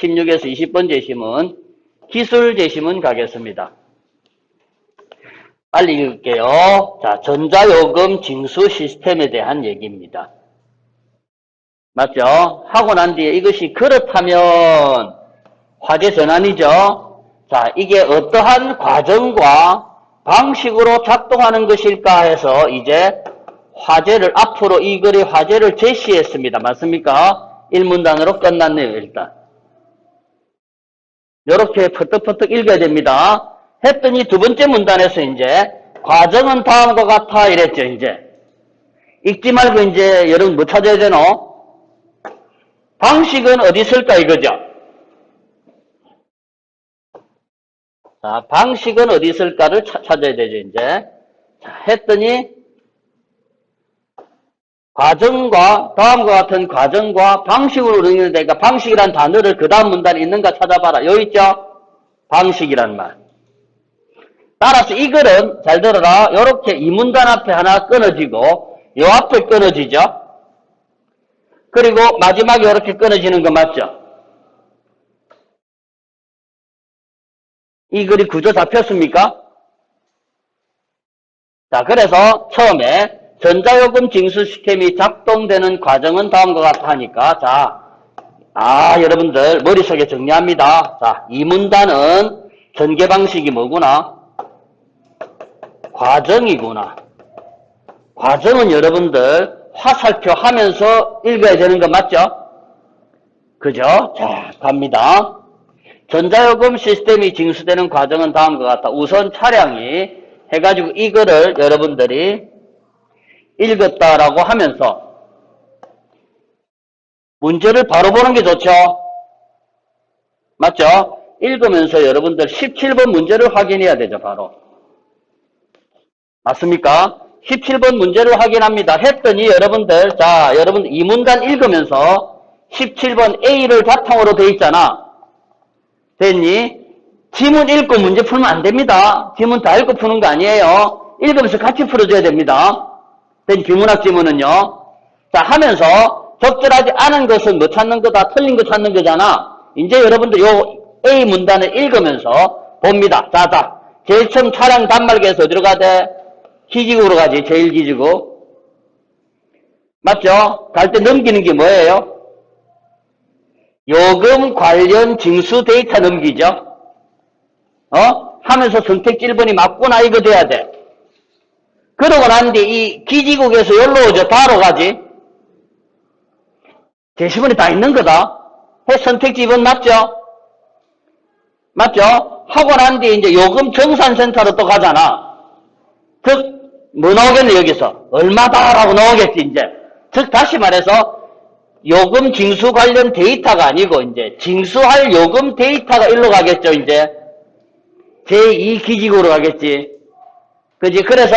16에서 20번 재심은 기술 재심은 가겠습니다. 빨리 읽을게요. 자, 전자요금 징수 시스템에 대한 얘기입니다. 맞죠? 하고 난 뒤에 이것이 그렇다면 화재 전환이죠. 자, 이게 어떠한 과정과 방식으로 작동하는 것일까 해서 이제 화제를 앞으로 이 글의 화제를 제시했습니다. 맞습니까? 1문단으로 끝났네요, 일단. 이렇게 퍼뜩퍼뜩 읽어야 됩니다. 했더니 두 번째 문단에서 이제 과정은 다음과 같아 이랬죠, 이제. 읽지 말고 이제 여러분 뭐 찾아야 되노? 방식은 어디 있을까 이거죠? 자, 방식은 어디 있을까를 차- 찾아야 되죠, 이제. 자, 했더니 과정과 다음과 같은 과정과 방식으로 응용되니까 방식이란 단어를 그 다음 문단에 있는가 찾아봐라. 여기 있죠? 방식이란 말. 따라서 이 글은 잘 들어라. 이렇게 이 문단 앞에 하나 끊어지고 요 앞에 끊어지죠? 그리고 마지막에 이렇게 끊어지는 거 맞죠? 이 글이 구조 잡혔습니까? 자, 그래서 처음에 전자요금 징수 시스템이 작동되는 과정은 다음과 같아 하니까, 자, 아, 여러분들 머릿속에 정리합니다. 자, 이 문단은 전개 방식이 뭐구나? 과정이구나. 과정은 여러분들 화살표 하면서 읽어야 되는 거 맞죠? 그죠? 자, 갑니다. 전자요금 시스템이 징수되는 과정은 다음과 같다. 우선 차량이 해가지고 이거를 여러분들이 읽었다라고 하면서 문제를 바로 보는 게 좋죠? 맞죠? 읽으면서 여러분들 17번 문제를 확인해야 되죠, 바로. 맞습니까? 17번 문제를 확인합니다. 했더니 여러분들, 자, 여러분 이 문단 읽으면서 17번 A를 바탕으로 돼 있잖아. 됐니? 지문 읽고 문제 풀면 안 됩니다. 지문 다 읽고 푸는 거 아니에요. 읽으면서 같이 풀어줘야 됩니다. 된 비문학 지문은요. 자, 하면서 적절하지 않은 것은 뭐 찾는 거다, 틀린 거 찾는 거잖아. 이제 여러분들 요 A 문단을 읽으면서 봅니다. 자, 자. 제일 처음 차량 단말기에서 어디로 가대? 기지국으로 가지, 제일 기지국. 맞죠? 갈 때 넘기는 게 뭐예요? 요금 관련 징수 데이터 넘기죠? 어? 하면서 선택지 1번이 맞구나 이거 돼야 돼. 그러고 난 뒤 이 기지국에서 여기로 오죠. 다로 가지. 게시문에 다 있는 거다. 해 선택지 2번 맞죠? 맞죠? 하고 난 뒤에 이제 요금 정산센터로 또 가잖아. 즉, 뭐 나오겠네, 여기서. 얼마다라고 나오겠지, 이제. 즉, 다시 말해서, 요금 징수 관련 데이터가 아니고, 이제, 징수할 요금 데이터가 일로 가겠죠, 이제. 제2기직으로 가겠지. 그지? 그래서,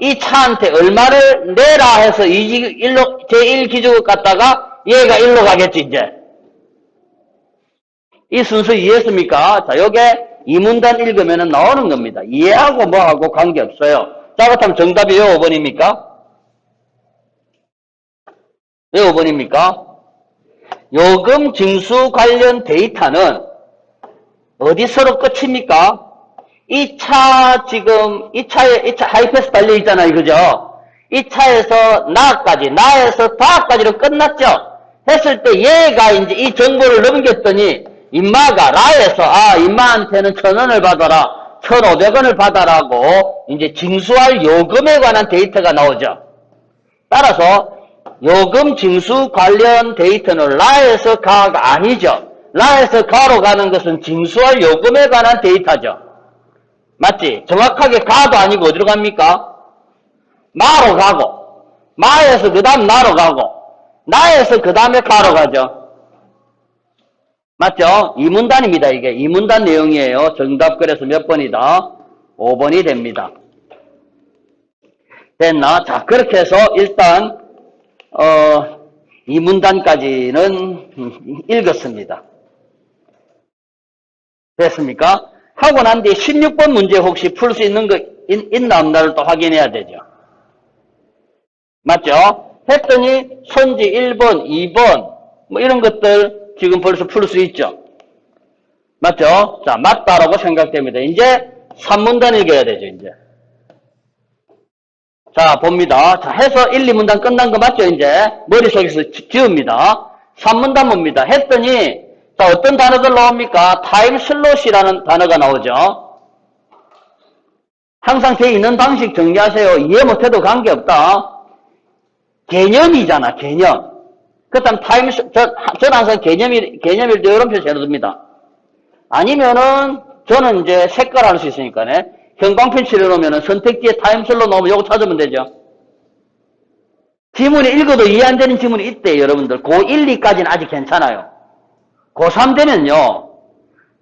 이 차한테 얼마를 내라 해서 이 기- 일로, 제1기직을 갔다가, 얘가 일로 가겠지, 이제. 이 순서 이해했습니까? 자, 요게 이 문단 읽으면 나오는 겁니다. 이해하고 뭐하고 관계없어요. 자, 그렇다면 정답이 왜 5번입니까? 왜 5번입니까? 요금 징수 관련 데이터는 어디서로 끝입니까? 이차 지금 이 차에 이차 하이패스 달려 있잖아요, 그죠? 이 차에서 나까지 나에서 다까지로 끝났죠. 했을 때 얘가 이제 이 정보를 넘겼더니 임마가 라에서 아 임마한테는 천 원을 받아라, 천오백 원을 받아라고 이제 징수할 요금에 관한 데이터가 나오죠. 따라서 요금 징수 관련 데이터는 라에서 가가 아니죠. 라에서 가로 가는 것은 징수할 요금에 관한 데이터죠. 맞지? 정확하게 가도 아니고 어디로 갑니까? 마로 가고 마에서 그 다음 나로 가고 나에서 그 다음에 가로 가죠. 맞죠? 이 문단입니다. 이게 이 문단 내용이에요. 정답 그래서 몇 번이다? 5번이 됩니다. 됐나? 자 그렇게 해서 일단 어, 이 문단까지는 읽었습니다. 됐습니까? 하고 난 뒤에 16번 문제 혹시 풀 수 있는 거 있, 있나 없나를 또 확인해야 되죠. 맞죠? 했더니 손지 1번, 2번 뭐 이런 것들 지금 벌써 풀 수 있죠. 맞죠? 자, 맞다라고 생각됩니다. 이제 3문단 읽어야 되죠, 이제. 자, 봅니다. 자, 해서 1, 2문단 끝난 거 맞죠, 이제? 머릿속에서 지- 지웁니다. 3문단 봅니다. 했더니, 자, 어떤 단어들 나옵니까? 타임 슬롯이라는 단어가 나오죠. 항상 돼 있는 방식 정리하세요. 이해 못해도 관계없다. 개념이잖아, 개념. 그렇다면 타임, 슬- 저, 저는 항상 개념이, 개념일 때 이런 표시 해놓습니다. 아니면은, 저는 이제 색깔 할 수 있으니까, 네. 형광펜 칠해놓으면 선택지에 타임슬로 넣으면 요거 찾으면 되죠. 지문이 읽어도 이해 안 되는 지문이 있대요, 여러분들. 고 1, 2까지는 아직 괜찮아요. 고3 되면요,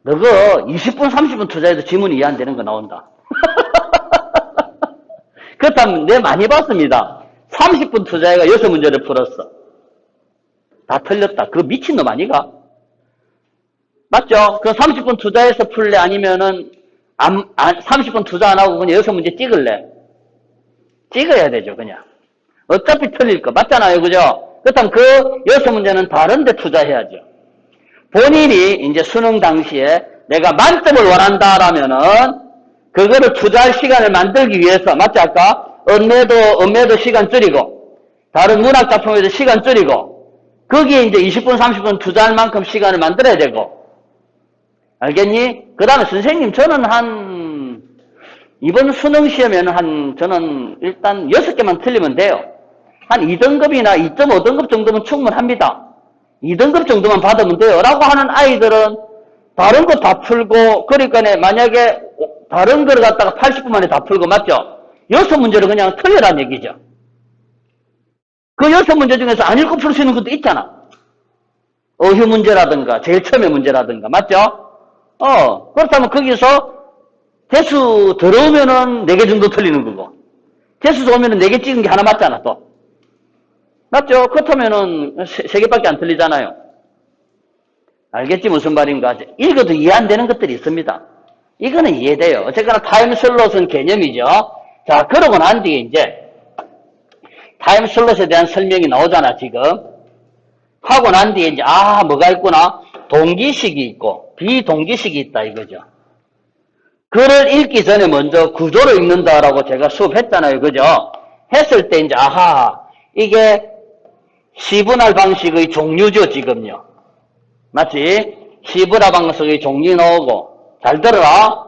너거 20분, 30분 투자해도 지문이 이해 안 되는 거 나온다. 그렇다면 내 많이 봤습니다. 30분 투자해가 6문제를 풀었어. 다 틀렸다. 그거 미친놈 아니가? 맞죠? 그 30분 투자해서 풀래? 아니면은, 안, 안, 30분 투자 안 하고 그냥 6문제 찍을래? 찍어야 되죠, 그냥. 어차피 틀릴 거. 맞잖아요, 그죠? 그렇다면 그 6문제는 다른 데 투자해야죠. 본인이 이제 수능 당시에 내가 만점을 원한다라면은, 그거를 투자할 시간을 만들기 위해서, 맞지, 아까? 언매도, 언매도 시간 줄이고, 다른 문학 작품에도 시간 줄이고, 거기에 이제 20분, 30분 투자할 만큼 시간을 만들어야 되고, 알겠니? 그 다음에 선생님, 저는 한, 이번 수능 시험에는 한, 저는 일단 6개만 틀리면 돼요. 한 2등급이나 2.5등급 정도면 충분합니다. 2등급 정도만 받으면 돼요. 라고 하는 아이들은 다른 거 다 풀고, 그러니까 만약에 다른 걸 갖다가 80분 만에 다 풀고, 맞죠? 여섯 문제를 그냥 틀려란 얘기죠. 그 여섯 문제 중에서 안 읽고 풀 수 있는 것도 있잖아. 어휘 문제라든가, 제일 처음의 문제라든가, 맞죠? 어, 그렇다면 거기서 대수 들어오면은 4개 정도 틀리는 거고, 대수 좋으면은 4개 찍은 게 하나 맞잖아, 또. 맞죠? 그렇다면은 3개밖에 안 틀리잖아요. 알겠지? 무슨 말인가? 읽어도 이해 안 되는 것들이 있습니다. 이거는 이해돼요. 어쨌거나 타임슬롯은 개념이죠. 자, 그러고 난 뒤에 이제 타임슬롯에 대한 설명이 나오잖아, 지금. 하고 난 뒤에 이제, 아, 뭐가 있구나. 동기식이 있고, 비동기식이 있다, 이거죠. 글을 읽기 전에 먼저 구조를 읽는다라고 제가 수업했잖아요, 그죠? 했을 때 이제, 아하, 이게 시분할 방식의 종류죠, 지금요. 맞지? 시분할 방식의 종류 나오고, 잘 들어라.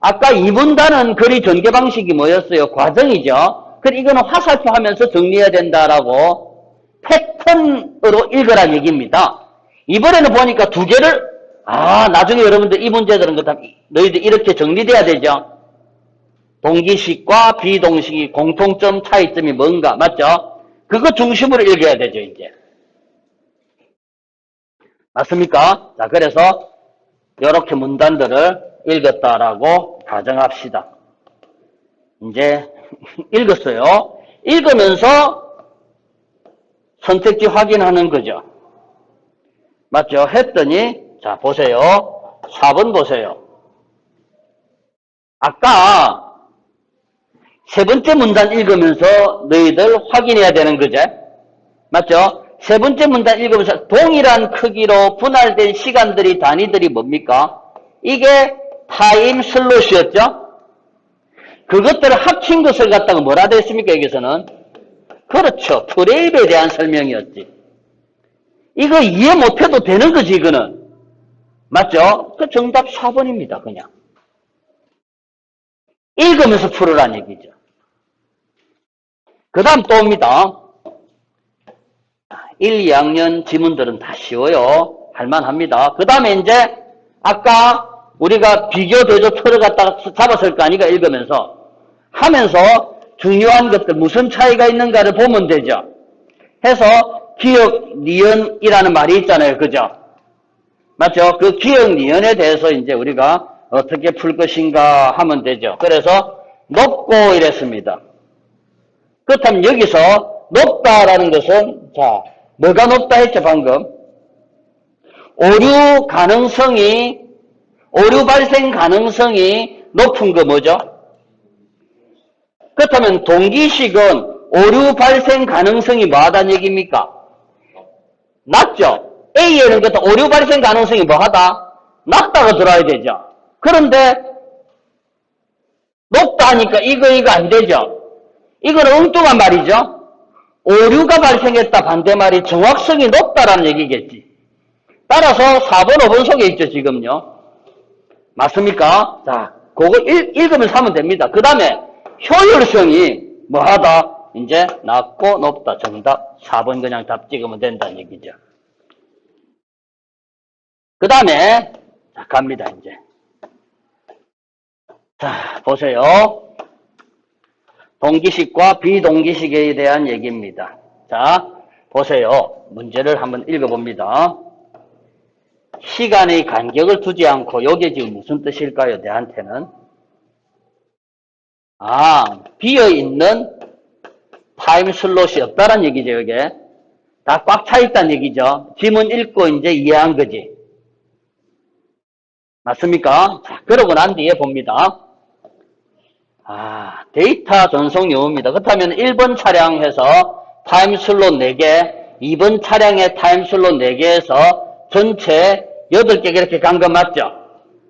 아까 2분단은 글의 전개 방식이 뭐였어요? 과정이죠. 그럼 이거는 화살표 하면서 정리해야 된다라고 패턴으로 읽으란 얘기입니다. 이번에는 보니까 두 개를, 아, 나중에 여러분들 이 문제들은 그다 너희들 이렇게 정리돼야 되죠. 동기식과 비동식이 공통점 차이점이 뭔가, 맞죠? 그거 중심으로 읽어야 되죠, 이제. 맞습니까? 자, 그래서 이렇게 문단들을 읽었다라고 가정합시다. 이제 읽었어요. 읽으면서 선택지 확인하는 거죠. 맞죠? 했더니 자 보세요. 4번 보세요. 아까 세 번째 문단 읽으면서 너희들 확인해야 되는 거죠. 맞죠? 세 번째 문단 읽으면서 동일한 크기로 분할된 시간들이 단위들이 뭡니까? 이게 타임 슬롯이었죠? 그것들을 합친 것을 갖다가 뭐라 됐습니까? 여기서는? 그렇죠. 프레임에 대한 설명이었지. 이거 이해 못해도 되는 거지, 이거는. 맞죠? 그 정답 4번입니다, 그냥. 읽으면서 풀으란 얘기죠. 그 다음 또 옵니다. 1, 2학년 지문들은 다 쉬워요. 할만합니다. 그 다음에 이제, 아까 우리가 비교 대조 틀을 갖다가 잡았을 거 아니까 읽으면서 하면서 중요한 것들 무슨 차이가 있는가를 보면 되죠. 해서 기억 니은이라는 말이 있잖아요. 그죠? 맞죠? 그 기억 니은에 대해서 이제 우리가 어떻게 풀 것인가 하면 되죠. 그래서 높고 이랬습니다. 그렇다면 여기서 높다라는 것은 자 뭐가 높다 했죠 방금 오류 가능성이 오류 발생 가능성이 높은 거 뭐죠? 그렇다면 동기식은 오류 발생 가능성이 뭐하다는 얘기입니까? 낮죠? A에는 그렇다 오류 발생 가능성이 뭐하다? 낮다가 들어야 되죠. 그런데 높다 하니까 이거 이거 안 되죠. 이거는 엉뚱한 말이죠. 오류가 발생했다 반대말이 정확성이 높다라는 얘기겠지. 따라서 4번, 5번 속에 있죠, 지금요. 맞습니까? 자, 그거 읽, 읽으면 사면 됩니다. 그 다음에 효율성이 뭐하다? 이제 낮고 높다. 정답 4번 그냥 답 찍으면 된다는 얘기죠. 그 다음에 자, 갑니다, 이제. 자, 보세요. 동기식과 비동기식에 대한 얘기입니다. 자, 보세요. 문제를 한번 읽어봅니다. 시간의 간격을 두지 않고 이게 지금 무슨 뜻일까요? 내한테는 아 비어있는 타임 슬롯이 없다는 얘기죠 이게 다 꽉 차 있다는 얘기죠 지문 읽고 이제 이해한 거지 맞습니까? 자, 그러고 난 뒤에 봅니다 아 데이터 전송 요입니다 그렇다면 1번 차량에서 타임 슬롯 4개 2번 차량의 타임 슬롯 4개에서 전체 8개 이렇게 간 거 맞죠?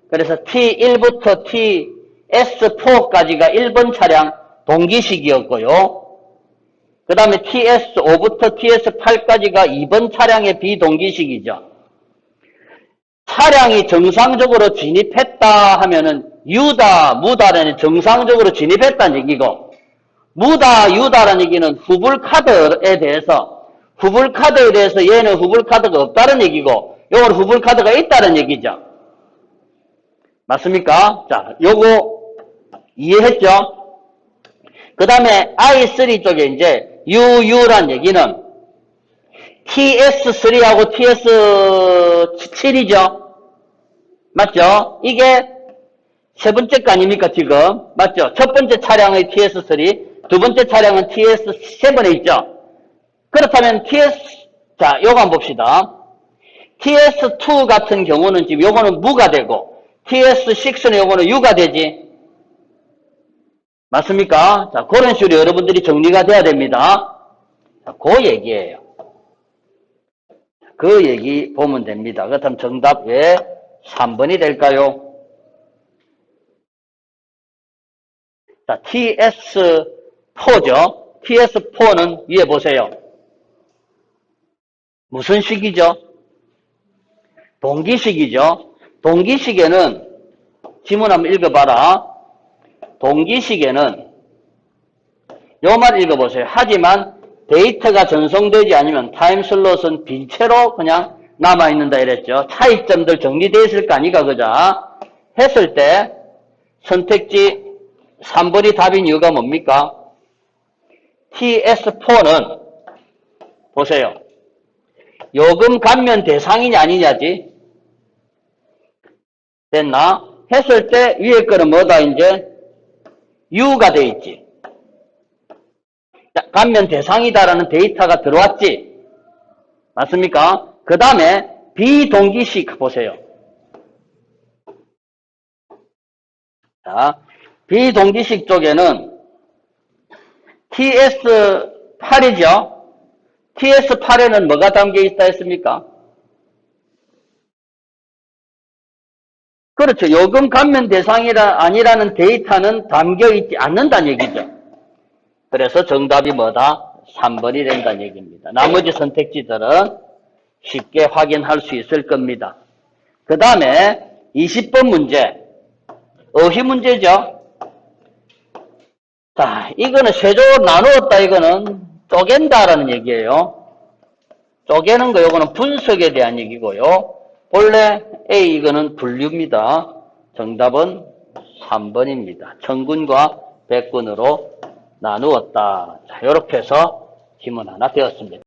그래서 T1부터 TS4까지가 1번 차량 동기식이었고요. 그 다음에 TS5부터 TS8까지가 2번 차량의 비동기식이죠. 차량이 정상적으로 진입했다 하면은 유다, 무다라는 정상적으로 진입했다는 얘기고 무다, 유다라는 얘기는 후불카드에 대해서 후불카드에 대해서 얘는 후불카드가 없다는 얘기고 요거는 후불카드가 있다는 얘기죠. 맞습니까? 자, 요거 이해했죠? 그 다음에 I3 쪽에 이제 UU란 얘기는 TS3하고 TS7이죠? 맞죠? 이게 세 번째 거 아닙니까, 지금? 맞죠? 첫 번째 차량의 TS3, 두 번째 차량은 TS7에 있죠? 그렇다면 TS, 자, 요거 한번 봅시다. TS2 같은 경우는 지금 요거는 무가 되고, TS6는 요거는 유가 되지. 맞습니까? 자, 그런 식으로 여러분들이 정리가 돼야 됩니다. 자, 그 얘기예요. 그 얘기 보면 됩니다. 그렇다면 정답 왜 3번이 될까요? 자, TS4죠. TS4는 위에 보세요. 무슨 식이죠? 동기식이죠. 동기식에는 지문 한번 읽어봐라. 동기식에는 요말 읽어보세요. 하지만 데이터가 전송되지 않으면 타임 슬롯은 빈채로 그냥 남아있는다 이랬죠. 차이점들 정리되어 있을 거 아니까 그자 했을 때 선택지 3번이 답인 이유가 뭡니까? TS4는 보세요. 요금 감면 대상이냐 아니냐지. 됐나? 했을 때 위에 거는 뭐다 이제 U가 돼 있지. 자, 감면 대상이다라는 데이터가 들어왔지. 맞습니까? 그 다음에 비동기식 보세요. 자, 비동기식 쪽에는 TS8이죠. TS8에는 뭐가 담겨 있다 했습니까? 그렇죠. 요금 감면 대상이라 아니라는 데이터는 담겨 있지 않는다는 얘기죠. 그래서 정답이 뭐다? 3번이 된다는 얘기입니다. 나머지 선택지들은 쉽게 확인할 수 있을 겁니다. 그 다음에 20번 문제. 어휘 문제죠. 자, 이거는 세조로 나누었다. 이거는 쪼갠다라는 얘기예요. 쪼개는 거, 이거는 분석에 대한 얘기고요. 본래 A 이거는 분류입니다. 정답은 3번입니다. 천군과 백군으로 나누었다. 자, 이렇게 해서 지문 하나 되었습니다.